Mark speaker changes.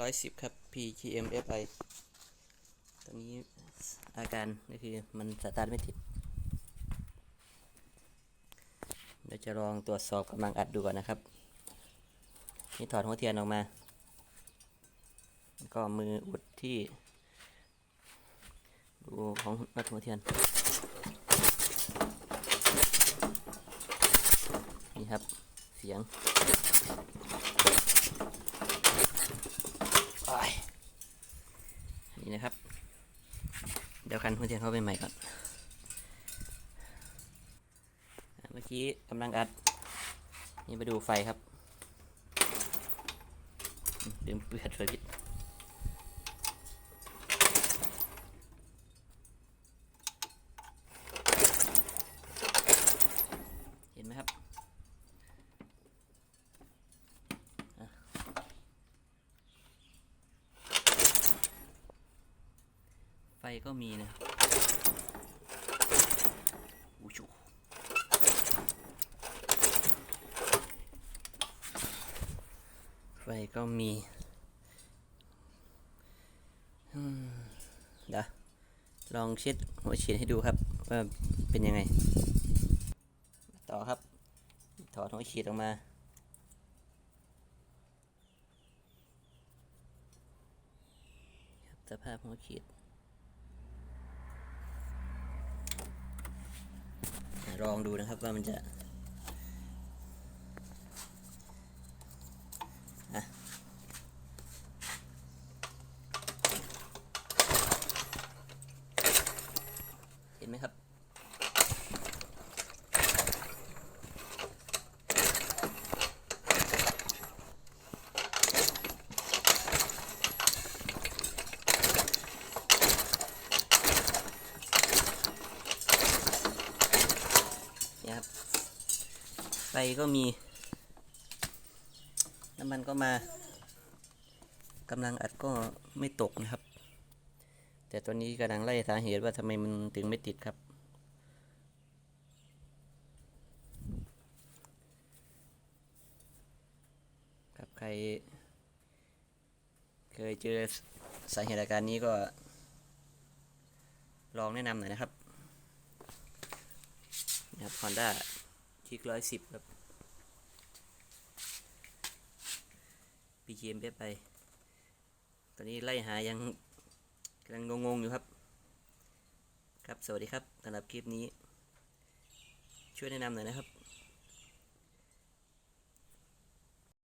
Speaker 1: ร้อยสิบครับ PGM FI ตอนนี้อาการก็คือมันสตาร์ทไม่ติดเดี๋ยวจะลองตรวจสอบกำลังอัดดูก่อนนะครับ นี่ถอดหัวเทียนออกมา ก็มืออุดที่ ดูของนัดหัวเทียน นี่ครับเสียงอ้ายนี่นะครับ เดี๋ยวคันหัวเทียนเข้าไปใหม่ก่อน เมื่อกี้กำลังอัด นี่ไปดูไฟครับอืมลืมเปิดไฟผิดเห็นไหมครับอะไฟ ก็มีนะครับอู้ชูไฟก็มีเดี๋ยวลองเช็ดหัวฉีดให้ดูครับว่าเป็นยังไง ต่อครับ ถอดหัวฉีดออกมาสภาพหัวฉีด ลองดูนะครับว่ามันจะอะเห็นไหมครับ เครับไฟก็มี น้ำมันก็มากำลังอัดก็ไม่ตกนะครับ แต่ตอนนี้กำลังไล่สาเหตุว่าทำไมมันถึงไม่ติดครับ ครับใคร เคยเจอสาเหตุอาการนี้ก็ลองแนะนำหน่อยนะครับ ฮอนด้าคลิกร้อยสิบครับ PGM เบไป ตอนนี้ไล่หายังกำลังงงๆอยู่ครับ ครับ สวัสดีครับสำหรับคลิปนี้ ช่วยแนะนำหน่อยนะครับ